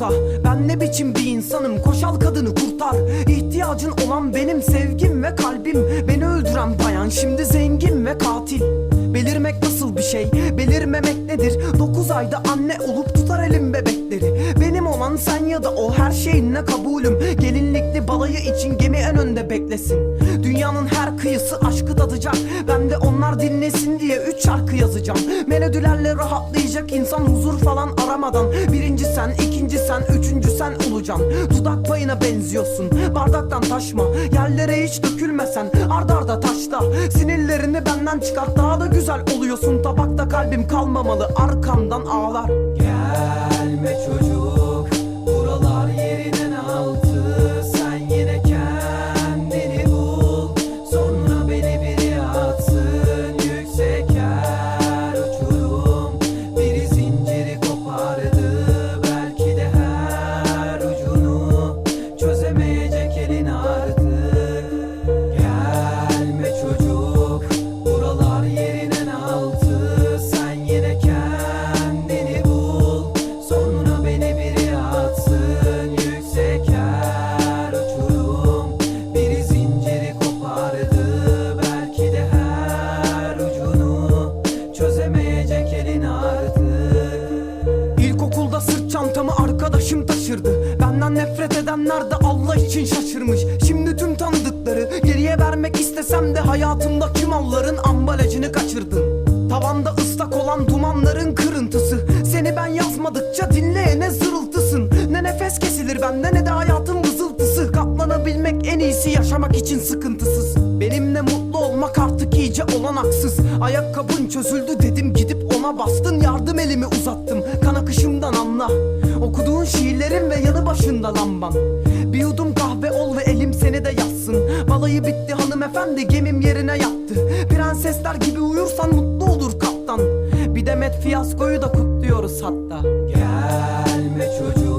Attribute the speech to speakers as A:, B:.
A: olursa Ben ne biçim bir insanım koşal kadını kurtar. İhtiyacın olan benim sevgim ve kalbim. Beni öldüren bayan şimdi zengin ve katil. Belirmek nasıl bir şey? Belirmemek nedir? Dokuz ayda anne olup tutar elim bebekleri. Benim olan sen ya da o her şeyinle kabulüm. Gelinlikli balayı için gemi en önde beklesin Dünyanın her kıyısı aşkı tadacak. Ben de onlar dinlesin diye üç şarkı yazacağım. Melodilerle rahatlayacak insan huzur falan aramadan. Birinci sen, ikinci sen, üçüncü sen olacaksın Dudak payına benziyorsun Bardaktan taşma. Yerlere hiç dökülmesen Ardarda taşta Sinirlerini benden çıkart Daha da güzel oluyorsun. Tabakta kalbim kalmamalı Arkamdan ağlar nefret edenler de Allah için şaşırmış. Şimdi tüm tanıdıkları geriye vermek istesem de Hayatımdaki malların ambalajını kaçırdın Tavanda ıslak olan dumanların kırıntısı. Seni ben yazmadıkça dinleyene zırıltısın. Ne nefes kesilir bende ne de hayatın vızıltısı. Katlanabilmek en iyisi yaşamak için sıkıntısız. Benimle mutlu olmak artık iyice olanaksız. Ayakkabın çözüldü dedim gidip ona bastın. Yardım elimi uzattım. Kan akışımdan anla Okuduğun şiirlerin ve yanı başında lamban. Bir yudum kahve ol ve elim seni de yatsın. Balayı bitti hanımefendi gemim yerine yattı. Prensesler gibi uyursan mutlu olur kaptan. Bir demet fiyaskoyu da kutluyoruz hatta. Gelme çocuğum.